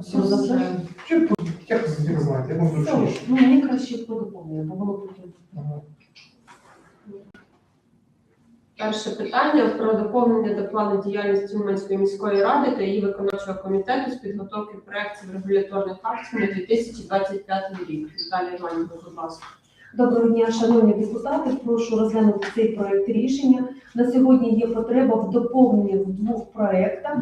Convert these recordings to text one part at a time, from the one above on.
Все, за Чи як зірвати? Я можу Все, зручніше. ну мені краще по доповнення, бо було потім. Ага. Перше питання про доповнення до плану діяльності Уманської міської ради та її виконавчого комітету з підготовки проєктів регуляторних актів на 2025 рік. Віталій Іванівна, будь ласка. Доброго дня, шановні депутати. Прошу розглянути цей проект рішення. На сьогодні є потреба в доповненні в двох проектах.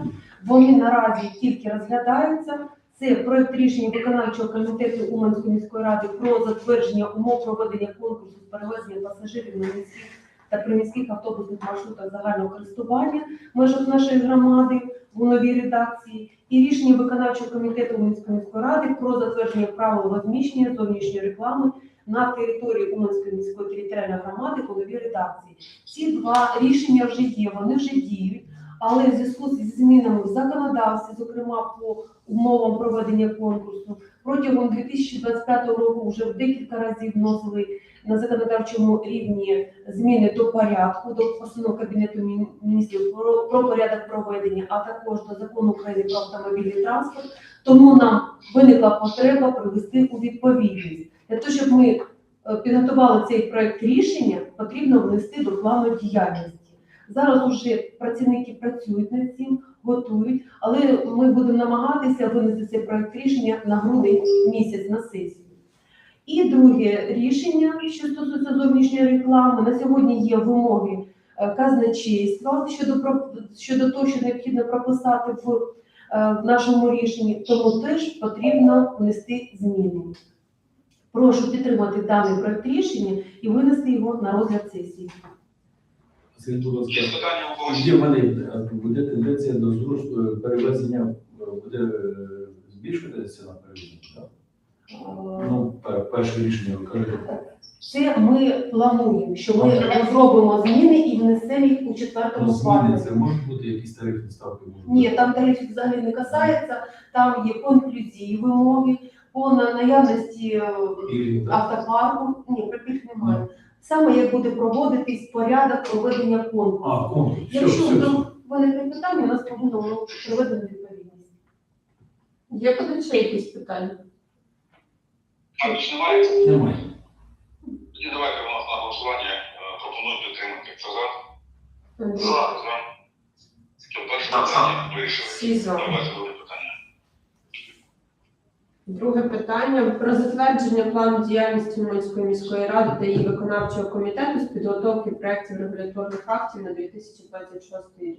Вони наразі тільки розглядаються. Це проект рішення виконавчого комітету Уманської міської ради про затвердження умов проведення конкурсу з перевезення пасажирів на міських та приміських автобусних маршрутах загального користування межах нашої громади у новій редакції. І рішення виконавчого комітету Уманської міської ради про затвердження правил розміщення зовнішньої реклами на території Уманської міської територіальної громади новій редакції. Ці два рішення вже є, вони вже діють, але в зв'язку зі змінами в законодавстві, зокрема по умовам проведення конкурсу, протягом 2025 року вже в декілька разів вносили на законодавчому рівні зміни до порядку, до постанови Кабінету міністрів про, про порядок проведення, а також до закону України про автомобільний транспорт. Тому нам виникла потреба привести у відповідність. Для того, щоб ми е, підготували цей проект рішення, потрібно внести до плану діяльності. Зараз уже працівники працюють над цим, готують, але ми будемо намагатися винести цей проект рішення на грудень місяць на сесію. І друге рішення, що стосується зовнішньої реклами, на сьогодні є вимоги е, казначейства щодо щодо того, що необхідно прописати в, е, в нашому рішенні, тому теж потрібно внести зміни. Прошу підтримати даний проект рішення і винести його на розгляд сесії. Скажіть, будь ласка, Є питання у когось? є в мене е, буде тенденція до зросту е, перевезення, е, буде е, збільшуватися на перевезення, так? Е, Ну, пер- перше рішення ви кажете. Це ми плануємо, що ми розробимо зміни і внесемо їх у четвертому зміни, це можуть бути якісь тарифні ставки? можуть Ні, бути? там тарифів взагалі не касається, там є конклюзії, вимоги по наявності е, автопарку. Ні, припільг немає. Саме як буде проводитись порядок проведення конкурсу. А, конкурс, Якщо все, все. вдруг виникне питання, у нас повинно воно приведено в відповідність. Є будуть ще якісь питання? Більше немає? Немає. Тоді давайте у нас на голосування е, пропоную підтримати. Хто за? За, за. Таке перше питання вирішили. Всі за. Давайте друге питання. Про затвердження плану діяльності Уманської міської ради та її виконавчого комітету з підготовки проєктів регуляторних актів на 2026 рік.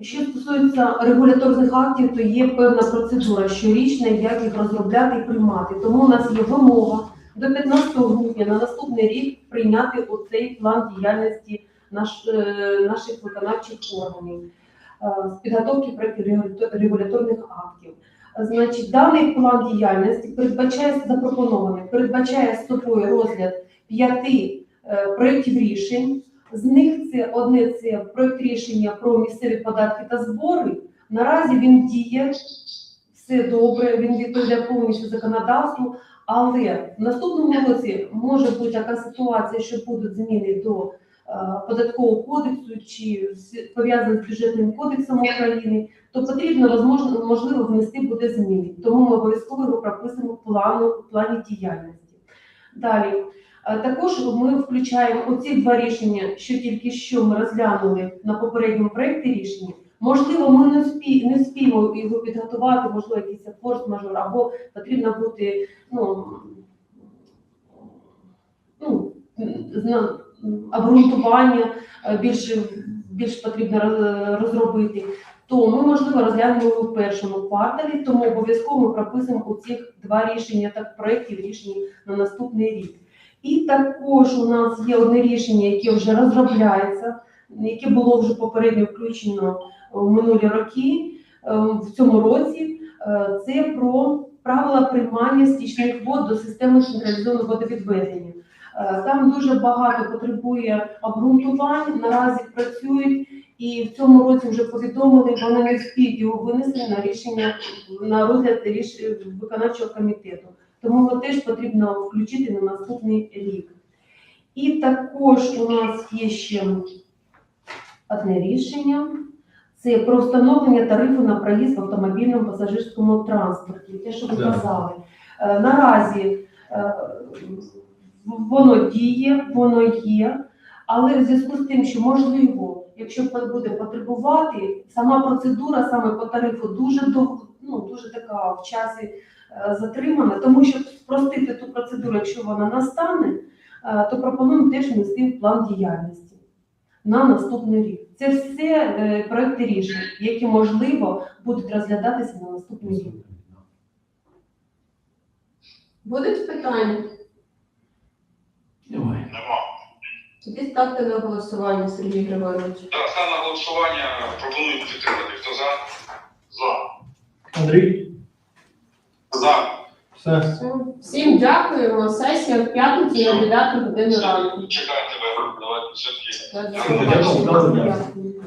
Що стосується регуляторних актів, то є певна процедура щорічна, як їх розробляти і приймати. Тому у нас є вимога до 15 грудня на наступний рік прийняти оцей план діяльності наш, е, наших виконавчих органів е, з підготовки проєктів регуляторних актів. Значить, даний план діяльності передбачає запропонований, передбачає собою розгляд п'яти е, проєктів рішень. З них це одне це проект рішення про місцеві податки та збори. Наразі він діє все добре, він відповідає повністю законодавству. Але в наступному році може бути така ситуація, що будуть зміни до податкового кодексу чи з- з бюджетним кодексом України, то потрібно можливо внести буде зміни. Тому ми обов'язково його прописуємо в плану в плані діяльності. Далі. Е, Також ми включаємо оці два рішення, що тільки що ми розглянули на попередньому проєкті рішення. Можливо, ми не спі не спіємо його підготувати, можливо, якийсь форс-мажор, або потрібно бути ну, ну, обґрунтування е, більш, більш потрібно розробити. То ми, можливо, розглянемо в першому кварталі, тому обов'язково ми прописуємо у цих два рішення так проєктів рішень на наступний рік. І також у нас є одне рішення, яке вже розробляється, яке було вже попередньо включено в минулі роки е, в цьому році. Е, Це про правила приймання стічних вод до системи централізованого водовідведення. Е, Там дуже багато потребує обґрунтувань. Наразі працюють і в цьому році вже повідомили, вони не встигли його винести на рішення на розгляд ріш... виконавчого комітету. Тому його теж потрібно включити на наступний рік. І також у нас є ще одне рішення. Це про встановлення тарифу на проїзд в автомобільному пасажирському транспорті. Те, що ви казали. Е, Наразі е, воно діє, воно є, але в зв'язку з тим, що можливо, якщо буде потребувати, сама процедура саме по тарифу дуже дов- ну, дуже така в часі е, затримана, тому щоб спростити ту процедуру, якщо вона настане, е, то пропонуємо теж внести в план діяльності на наступний рік. Це все е, проекти рішень, які можливо будуть розглядатися на наступний рік. Будуть питання? Немає. Нема. Тоді ставте на голосування, Сергій Григорович. Так, став на голосування. Пропоную підтримати. Хто за? За. Андрій, За. все. Всім дякуємо. Сесія в п'ятницю на 9 годину ранку. Чекаю тебе. Давайте все-таки. Дякую. Дякую. Дякую.